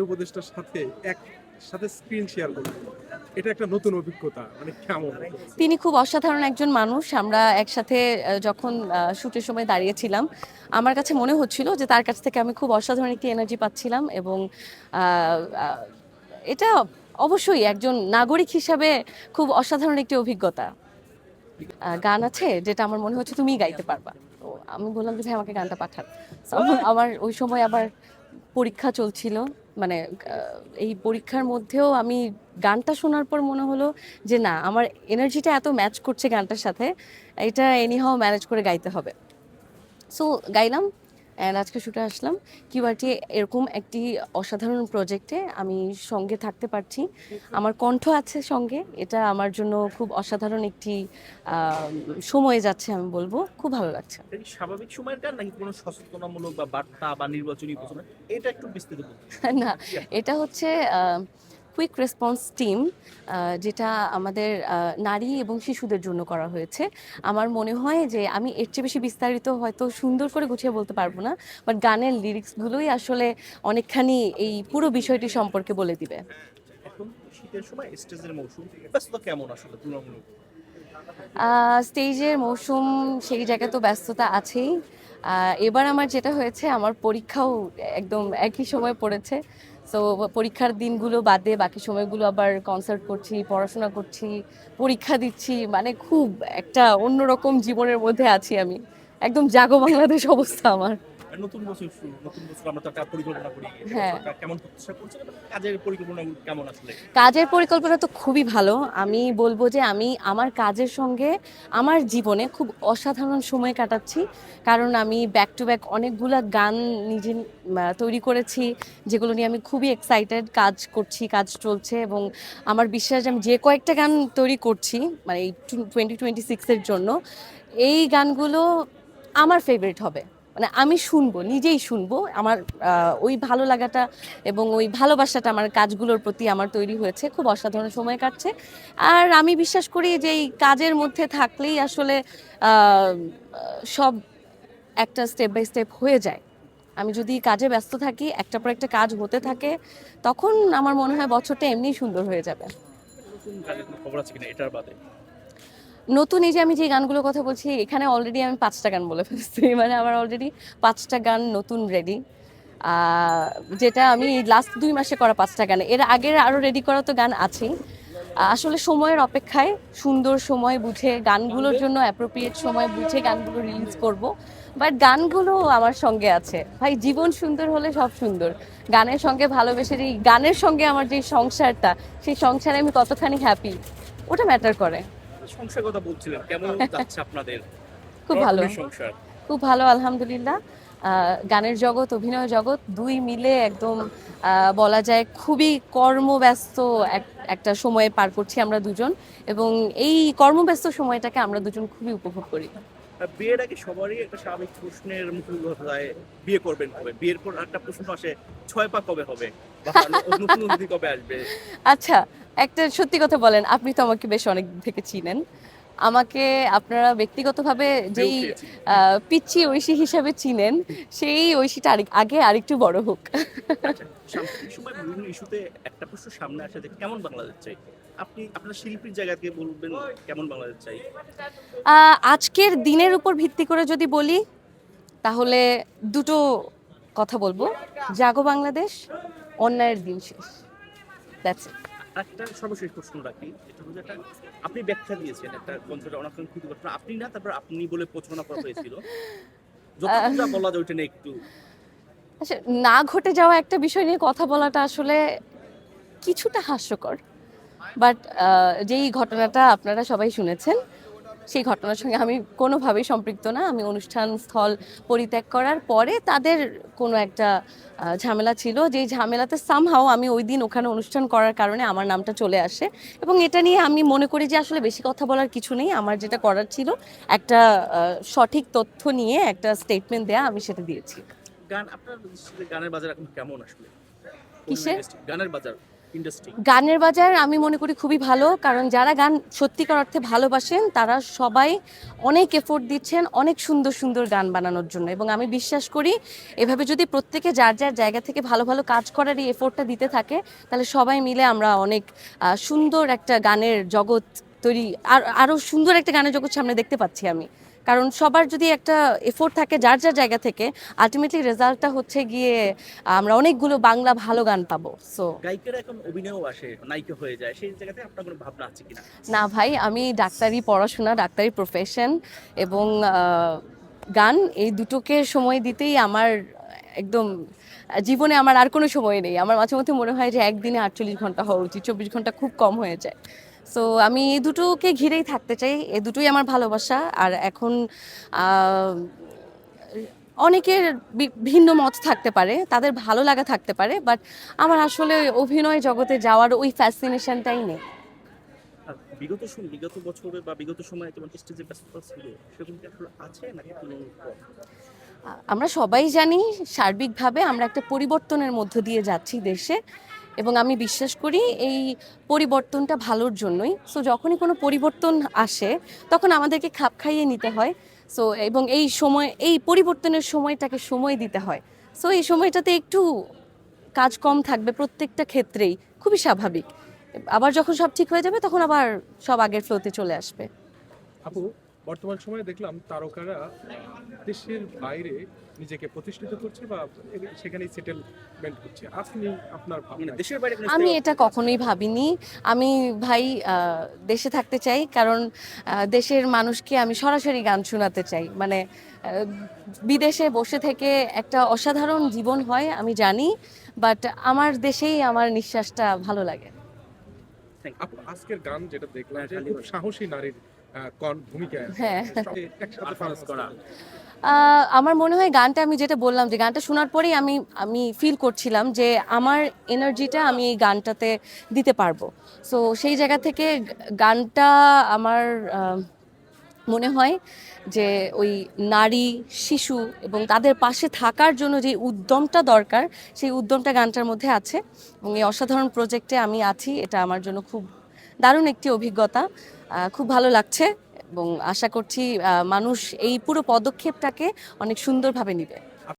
উপদেষ্টার সাথে এক সাথে স্ক্রিন শেয়ার করবেন এটা একটা নতুন অভিজ্ঞতা মানে কেমন? তিনি খুব অসাধারণ একজন মানুষ। আমরা একসাথে যখন শুটের সময় দাঁড়িয়েছিলাম আমার কাছে মনে হচ্ছিল যে তার কাছ থেকে আমি খুব অসাধারণ একটি এনার্জি পাচ্ছিলাম এবং এটা অবশ্যই একজন নাগরিক হিসাবে খুব অসাধারণ একটি অভিজ্ঞতা। গান আছে যেটা আমার মনে হচ্ছে তুমিই গাইতে পারবা। তো আমি বললাম যে ভাই আমাকে গানটা পাঠান। আমার ওই সময় আবার পরীক্ষা চলছিল। মানে এই পরীক্ষার মধ্যেও আমি গানটা শোনার পর মনে হলো যে, না, আমার এনার্জিটা এত ম্যাচ করছে গানটার সাথে, এটা এনিহাও ম্যানেজ করে গাইতে হবে। সো গাইলাম। অ্যান্ড আজকে শুটে আসলাম। কিউআরটি এরকম একটি অসাধারণ প্রজেক্টে আমি সঙ্গে থাকতে পারছি। আমার কণ্ঠ আছে সঙ্গে। এটা আমার জন্য খুব অসাধারণ একটি সময় যাচ্ছে আমি বলব। খুব ভালো লাগছে। স্বাভাবিক সময়ের গান নাকি কোনো সচেতনামূলক বা বার্তা বা নির্বাচনী এটা একটু না এটা হচ্ছে কুইক রেসপন্স টিম যেটা আমাদের নারী এবং শিশুদের জন্য করা হয়েছে। আমার মনে হয় যে আমি এর চেয়ে বেশি বিস্তারিত হয়তো সুন্দর করে গুছিয়ে বলতে পারব না বাট গানের লিরিক্সগুলোই আসলে অনেকখানি এই পুরো বিষয়টি সম্পর্কে বলে দিবে। এখন শীতের সময় স্টেজের মৌসুম ব্যস্ততা কেমন আসলে তুলনামূলক? স্টেজের মৌসুম সেই জায়গায় তো ব্যস্ততা আছেই। এবার আমার যেটা হয়েছে আমার পরীক্ষাও একদম একই সময় পড়েছে। সো পরীক্ষার দিনগুলো বাদে বাকি সময়গুলো আবার কনসার্ট করছি, পড়াশোনা করছি, পরীক্ষা দিচ্ছি মানে খুব একটা অন্যরকম জীবনের মধ্যে আছি আমি। একদম জাগো বাংলাদেশ অবস্থা আমার। নতুন বছর শুরু নতুন বছর আমরা তো একটা পরিকল্পনা করি। হ্যাঁ। সরকার কেমন প্রত্যাশা করছে কাজের পরিকল্পনা কেমন আসলে? কাজের পরিকল্পনা তো খুবই ভালো। আমি বলব যে আমি আমার কাজের সঙ্গে আমার জীবনে খুব অসাধারণ সময় কাটাচ্ছি। কারণ আমি ব্যাক টু ব্যাক অনেকগুলা গান নিজে তৈরি করেছি যেগুলো নিয়ে আমি খুবই এক্সাইটেড কাজ করছি কাজ চলছে এবং আমার বিশ্বাস আমি যে কয়েকটা গান তৈরি করছি মানে এই টোয়েন্টি টোয়েন্টি সিক্সের জন্য এই গানগুলো আমার ফেভারিট হবে। মানে আমি শুনব, নিজেই শুনব। আমার ওই ভালো লাগাটা এবং ওই ভালোবাসাটা আমার কাজগুলোর প্রতি আমার তৈরি হয়েছে। খুব অসাধারণ সময় কাটছে। আর আমি বিশ্বাস করি যে এই কাজের মধ্যে থাকলেই আসলে সব একটা স্টেপ বাই স্টেপ হয়ে যায়। আমি যদি কাজে ব্যস্ত থাকি একটা পর একটা কাজ হতে থাকে, তখন আমার মনে হয় বছরটা এমনিই সুন্দর হয়ে যাবে। নতুন এই যে আমি যে গানগুলোর কথা বলছি, এখানে অলরেডি আমি পাঁচটা গান বলে ফেলছি। মানে আমার অলরেডি পাঁচটা গান নতুন রেডি যেটা আমি লাস্ট দুই মাসে করা পাঁচটা গান। এর আগের আরও রেডি করা তো গান আছেই। আসলে সময়ের অপেক্ষায় সুন্দর সময় বুঝে, গানগুলোর জন্য অ্যাপ্রোপ্রিয়েট সময় বুঝে গানগুলো রিলিজ করব। বাট গানগুলো আমার সঙ্গে আছে। ভাই, জীবন সুন্দর হলে সব সুন্দর। গানের সঙ্গে ভালোবেসে এই গানের সঙ্গে আমার যে সংসারটা, সেই সংসারে আমি কতখানি হ্যাপি ওটা ম্যাটার করে। সংসার কথা বলছিলেন। কেমন যাচ্ছে আপনাদের? খুব ভালো। সংসার। খুব ভালো আলহামদুলিল্লাহ। গানের জগৎ অভিনয় জগৎ দুই মিলে একদম বলা যায় খুবই কর্মব্যস্ত এক- একটা সময়ে পার করছি আমরা দুজন। এবং এই কর্মব্যস্ত সময়টাকে আমরা দুজন খুবই উপভোগ করি। বিয়ের আগে সবারই একটা স্বাভাবিক প্রশ্নের হয় বিয়ে করবেন কবে? বিয়ের পর একটা প্রশ্ন আসে ছয় পা কবে হবে? বা কবে আসবে? আচ্ছা একটা সত্যি কথা বলেন আপনি তো আমাকে বেশ অনেক থেকে চিনেন। আমাকে আপনারা ব্যক্তিগতভাবে যেই পিচ্ছি ঐশী হিসাবে চিনেন সেই ঐশীটা আরেক- আগে আরেকটু বড় হোক। আচ্ছা, ইস্যুতে একটা প্রশ্ন সামনে আসে কেমন বাংলাদেশ চাই আপনি আপনার শিল্পীর জায়গা থেকে বলবেন কেমন বাংলাদেশ চাই আহ, আজকের দিনের উপর ভিত্তি করে যদি বলি তাহলে দুটো কথা বলব। জাগো বাংলাদেশ অন্যায়ের দিন শেষ। দ্যাটস ইট একটা সর্বশেষ প্রশ্ন রাখি এটা হলো একটা আপনি ব্যাখ্যা দিয়েছেন একটা কনসার্টে অনাকাঙ্ক্ষিত ঘটনা। আপনি না তারপর আপনি বলে প্রচারণা করা হয়েছিল। যতটুকু যা বলা যায় ওইটা নিয়ে একটু আচ্ছা না ঘটে যাওয়া একটা বিষয় নিয়ে কথা বলাটা আসলে কিছুটা হাস্যকর। বাট যেই ঘটনাটা আপনারা সবাই শুনেছেন সেই ঘটনার সঙ্গে আমি কোনোভাবেই সম্পৃক্ত না। আমি অনুষ্ঠান স্থল পরিত্যাগ করার পরে তাদের কোনো একটা ঝামেলা ছিল। যেই ঝামেলাতে সামহাও আমি ওই দিন ওখানে অনুষ্ঠান করার কারণে আমার নামটা চলে আসে এবং এটা নিয়ে আমি মনে করি যে আসলে বেশি কথা বলার কিছু নেই। আমার যেটা করার ছিল একটা সঠিক তথ্য নিয়ে একটা স্টেটমেন্ট দেয়া আমি সেটা দিয়েছি। গান আপনার গানের বাজার এখন কেমন আসলে? কিসের? গানের বাজার। গানের বাজার আমি মনে করি খুবই ভালো, কারণ যারা গান সত্যিকার অর্থে ভালোবাসেন, তারা সবাই অনেক এফোর্ট দিচ্ছেন অনেক সুন্দর সুন্দর গান বানানোর জন্য। এবং আমি বিশ্বাস করি, এভাবে যদি প্রত্যেকে যার যার জায়গা থেকে ভালো ভালো কাজ করার এই এফোর্টটা দিতে থাকে, তাহলে সবাই মিলে আমরা অনেক সুন্দর একটা গানের জগৎ তৈরি আর আরও সুন্দর একটা গানের জগৎ সামনে দেখতে পাচ্ছি আমি। কারণ সবার যদি একটা এফোর্ট থাকে যার যার জায়গা থেকে আলটিমেটলি রেজাল্টটা হচ্ছে গিয়ে আমরা অনেকগুলো বাংলা ভালো গান পাবো। সো গায়িকারা এখন অভিনয়ও আসে নায়িকা হয়ে যায় সেই জায়গাতে আপনার কোনো ভাবনা আছে কিনা? না ভাই আমি ডাক্তারি পড়াশোনা ডাক্তারি প্রফেশন এবং গান এই দুটোকে সময় দিতেই আমার একদম জীবনে আমার আর কোনো সময় নেই। আমার মাঝে মধ্যে মনে হয় যে একদিনে আটচল্লিশ ঘণ্টা হওয়া উচিত চব্বিশ ঘণ্টা খুব কম হয়ে যায়। সো আমি এই দুটোকে ঘিরেই থাকতে চাই এ দুটোই আমার ভালোবাসা। আর এখন অনেকের ভিন্ন মত থাকতে পারে তাদের ভালো লাগা থাকতে পারে বাট আমার আসলে অভিনয় জগতে যাওয়ার ওই ফ্যাসিনেশনটাই নেই। বিগত সম- বিগত বছরে বা বিগত সময়ে যেমন স্টেজে ব্যস্ততা ছিল সেরকম আসলে আছে নাকি কোনো আমরা সবাই জানি সার্বিকভাবে আমরা একটা পরিবর্তনের মধ্য দিয়ে যাচ্ছি দেশে। এবং আমি বিশ্বাস করি এই পরিবর্তনটা ভালোর জন্যই। সো যখনই কোনো পরিবর্তন আসে, তখন আমাদেরকে খাপ খাইয়ে নিতে হয়। সো এবং এই সময়, এই পরিবর্তনের সময়টাকে সময় দিতে হয়। সো এই সময়টাতে একটু কাজ কম থাকবে প্রত্যেকটা ক্ষেত্রেই। খুবই স্বাভাবিক। আবার যখন সব ঠিক হয়ে যাবে, তখন আবার সব আগের ফ্লোতে চলে আসবে। আপু বর্তমান সময়ে দেখলাম তারকারা দেশের বাইরে নিজেকে প্রতিষ্ঠিত করছে বা সেখানেই সেটেলমেন্ট করছে। আপনি আপনার মানে ভাবনা দেশের বাইরে আমি এটা কখনোই ভাবিনি। আমি ভাই আহ, দেশে থাকতে চাই কারণ আহ, দেশের মানুষকে আমি সরাসরি গান শোনাতে চাই। মানে বিদেশে বসে থেকে একটা অসাধারণ জীবন হয় আমি জানি বাট আমার দেশেই আমার নিঃশ্বাসটা ভালো লাগে। আজকের গান যেটা দেখলাম হ্যাঁ। সাহসী নারীর আহ, কন ভূমিকায় হ্যাঁ। আমার মনে হয় গানটা আমি যেটা বললাম যে গানটা শোনার পরেই আমি আমি ফিল করছিলাম যে আমার এনার্জিটা আমি এই গানটাতে দিতে পারব। সো সেই জায়গা থেকে গানটা আমার মনে হয় যে ওই নারী শিশু এবং তাদের পাশে থাকার জন্য যে উদ্যমটা দরকার সেই উদ্যমটা গানটার মধ্যে আছে এবং এই অসাধারণ প্রজেক্টে আমি আছি এটা আমার জন্য খুব দারুণ একটি অভিজ্ঞতা। খুব ভালো লাগছে এবং আশা করছি মানুষ এই পুরো পদক্ষেপটাকে অনেক সুন্দরভাবে নেবে।